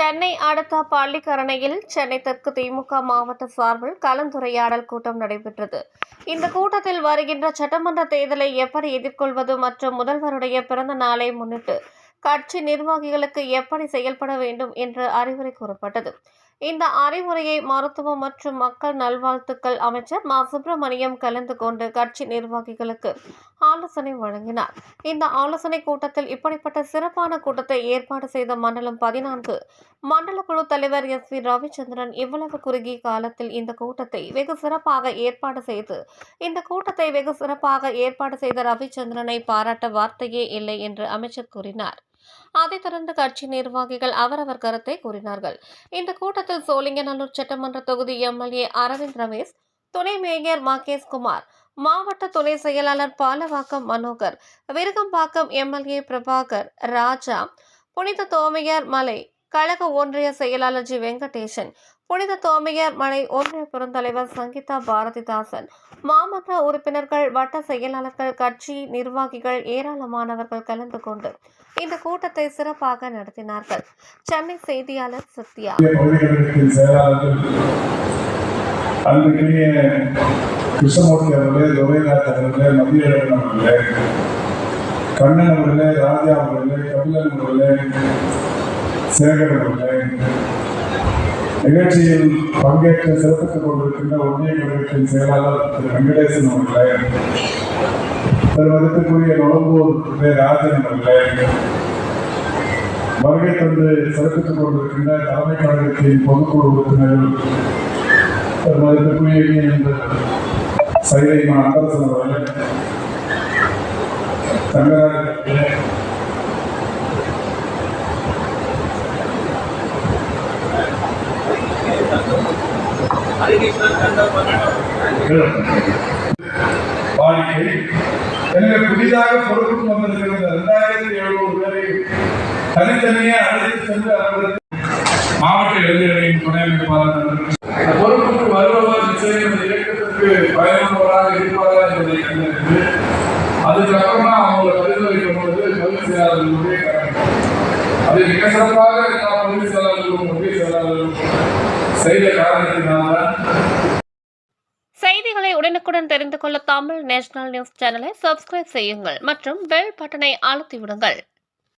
சென்னை அடுத்த பள்ளிக்கரணையில் சென்னை தெற்கு திமுக மாவட்ட சார்பில் கலந்துரையாடல் கூட்டம் நடைபெற்றது. இந்த கூட்டத்தில் வருகின்ற சட்டமன்ற தேர்தலை எப்படி எதிர்கொள்வது மற்றும் முதல்வருடைய பிறந்த நாளை முன்னிட்டு கட்சி நிர்வாகிகளுக்கு எப்படி செயல்பட வேண்டும் என்று அறிவுரை கூறப்பட்டது. இந்த அறிவுரையை மருத்துவம் மற்றும் மக்கள் நல்வாழ்த்துக்கள் அமைச்சர் மா. சுப்பிரமணியம் கலந்து கொண்டு கட்சி நிர்வாகிகளுக்கு ஆலோசனை வழங்கினார். இந்த ஆலோசனை கூட்டத்தில் இப்படிப்பட்ட சிறப்பான கூட்டத்தை ஏற்பாடு செய்த மண்டலம் பதினான்கு மண்டல குழு தலைவர் எஸ். வி. ரவிச்சந்திரன் இவ்வளவு குறுகிய காலத்தில் இந்த கூட்டத்தை வெகு சிறப்பாக ஏற்பாடு செய்து இந்த கூட்டத்தை வெகு சிறப்பாக ஏற்பாடு செய்த ரவிச்சந்திரனை பாராட்ட வார்த்தையே இல்லை என்று அமைச்சர் கூறினார். அதைத் தொடர்ந்து கட்சி நிர்வாகிகள் அவரவர் கருத்தை கூறினார்கள். இந்த கூட்டத்தில் சோழிங்கநல்லூர் சட்டமன்ற தொகுதி எம்எல்ஏ அரவிந்த் ரமேஷ் துணை மேயர் மகேஷ் குமார் மாவட்ட துணை செயலாளர் பாலவாக்கம் மனோகர் விருகம்பாக்கம் எம்எல்ஏ பிரபாகர் ராஜா புனித தோமையர் மலை கழக ஒன்றிய செயலாளர் ஜி. வெங்கடேசன் புனித தோமையர் மலை ஒன்றிய பெருந்தலைவர் சங்கீதா பாரதிதாசன் மாமன்ற உறுப்பினர்கள் வட்ட செயலாளர்கள் கட்சி நிர்வாகிகள் ஏராளமானவர்கள் கலந்து கொண்டு இந்த கூட்டத்தை சிறப்பாக நடத்தினார்கள். சென்னை செய்தியாளர் சத்யா. அன்புக்குரிய கிருஷ்ணமூர்த்தி அவர்களே துரைநாத் அவர்களே மதியழகன் அவர்களே கண்ணன் அவர்களே ராஜா அவர்களே கபிலன் அவர்களே சேகர் அவர்களே நிகழ்ச்சியில் பங்கேற்று சிறப்பித்துக் கொண்டிருக்கின்ற ஒன்றிய கழகத்தின் செயலாளர் திரு வெங்கடேசன் அவர்களே திருமதிப்புக்குரிய நுழம்பூர் திரு ராஜன் அவர்களே வருகை தந்து சிறப்பித்துக் கொண்டிருக்கின்ற தலைமை கழகத்தின் பொதுக்குழு உறுப்பினர்கள் மதிப்பிற்குரிய இந்த சைதை அன்பரசன் அவர்கள் தங்கராஜ் வாடிக்கை. எனவே புதிதாக பொறுப்பு வந்திருக்கிற இரண்டாயிரத்தி எழுநூறு பேரை தனித்தனியே அழைத்து சென்று அவர்களுக்கு மாவட்ட இளைஞர்களின் துணை அமைப்பாளர் பொறுப்புக்கு வருபவர் நிச்சயம் இந்த இயக்கத்திற்கு பயனுள்ளவராக இருப்பாரா என்பதை கண்டறிந்து அதுக்கப்புறமா அவங்களை பரிந்துரைக்கும் பொழுது பொதுச் செயலாளர்களுடைய கடமை அதை மிக சிறப்பாக எல்லா பொதுச் செயலாளர்களும் ஒன்றிய செயலாளர்களும் செய்த செய்திகளை உடனுக்குடன் தெரிந்து கொள்ள தமிழ் நேஷனல் நியூஸ் சேனலை சப்ஸ்கிரைப் செய்யுங்கள் மற்றும் பெல் பட்டனை அழுத்திவிடுங்கள்.